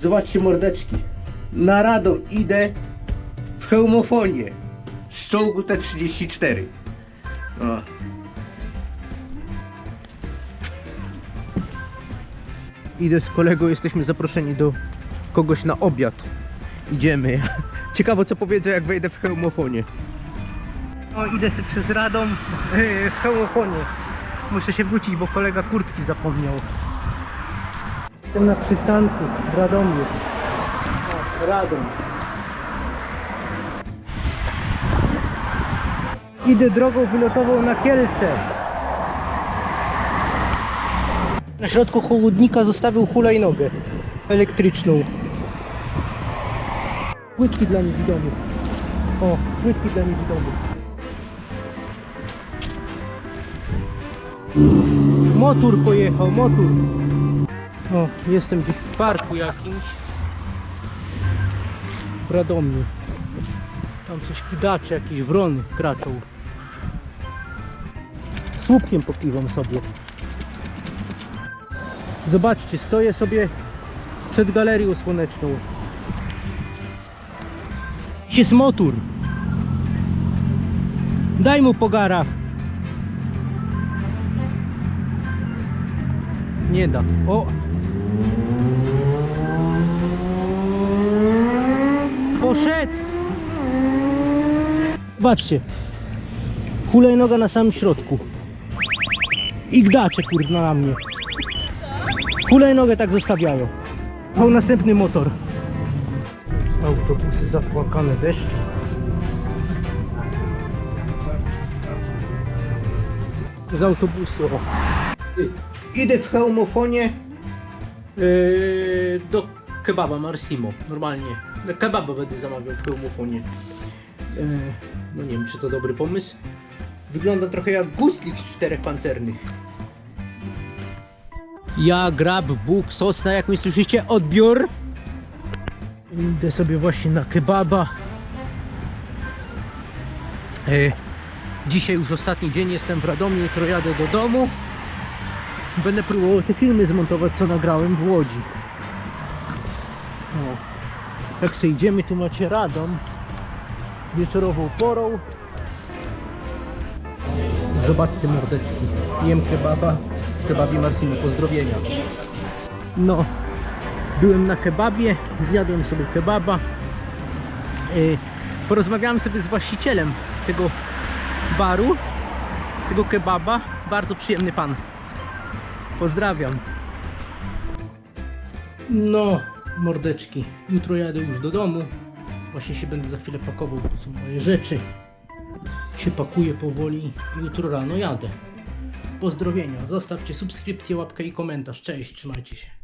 Zobaczcie mordeczki. Na Radom idę w hełmofonie z czołgu T-34. O. Idę z kolegą, jesteśmy zaproszeni do kogoś na obiad. Idziemy. Ciekawe co powiedzą jak wejdę w hełmofonie. O, idę sobie przez Radom yy, w hełmofonie. Muszę się wrócić, bo kolega kurtki zapomniał. Jestem na przystanku w Radomiu. Radom. Idę drogą wylotową na Kielce. Na środku chłodnika zostawił hulajnogę elektryczną. Płytki dla niewidomych. O, płytki dla niewidomych. Motor pojechał, motor. O, jestem gdzieś w parku jakimś. W Radomiu. Tam coś kidacze, jakieś wrony kraczą. Słupkiem popiwam sobie. Zobaczcie, stoję sobie przed galerią słoneczną. Jest motor. Daj mu po garach. Nie da. O! Poszedł! Zobaczcie. Hulajnoga na samym środku. I gdacze kurwa na mnie. Hulajnogę tak zostawiają. A następny motor. Autobusy zapłakane deszcz. Z autobusu. O. Idę w hełmofonie yy, do kebaba Marsimo. Normalnie. Kebaba będę zamawiał w hełmofonie. Yy, no nie wiem, czy to dobry pomysł. Wygląda trochę jak gustlik z czterech pancernych. Ja, Grab, Bóg, Sosna, jak mnie słyszycie, odbiór. Idę sobie właśnie na kebaba. E, dzisiaj już ostatni dzień jestem w Radomiu, jutro jadę do domu. Będę próbował te filmy zmontować, co nagrałem w Łodzi. O. Jak sobie idziemy, tu macie Radom. Wieczorową porą. Zobaczcie mordeczki. Jem kebaba. W kebabie Marsino. Pozdrowienia. No. Byłem na kebabie. Zjadłem sobie kebaba. Yy, porozmawiałem sobie z właścicielem tego baru. Tego kebaba. Bardzo przyjemny pan. Pozdrawiam. No, mordeczki. Jutro jadę już do domu. Właśnie się będę za chwilę pakował. To są moje rzeczy się pakuję powoli. Jutro rano jadę. Pozdrowienia. Zostawcie subskrypcję, łapkę i komentarz. Cześć, trzymajcie się.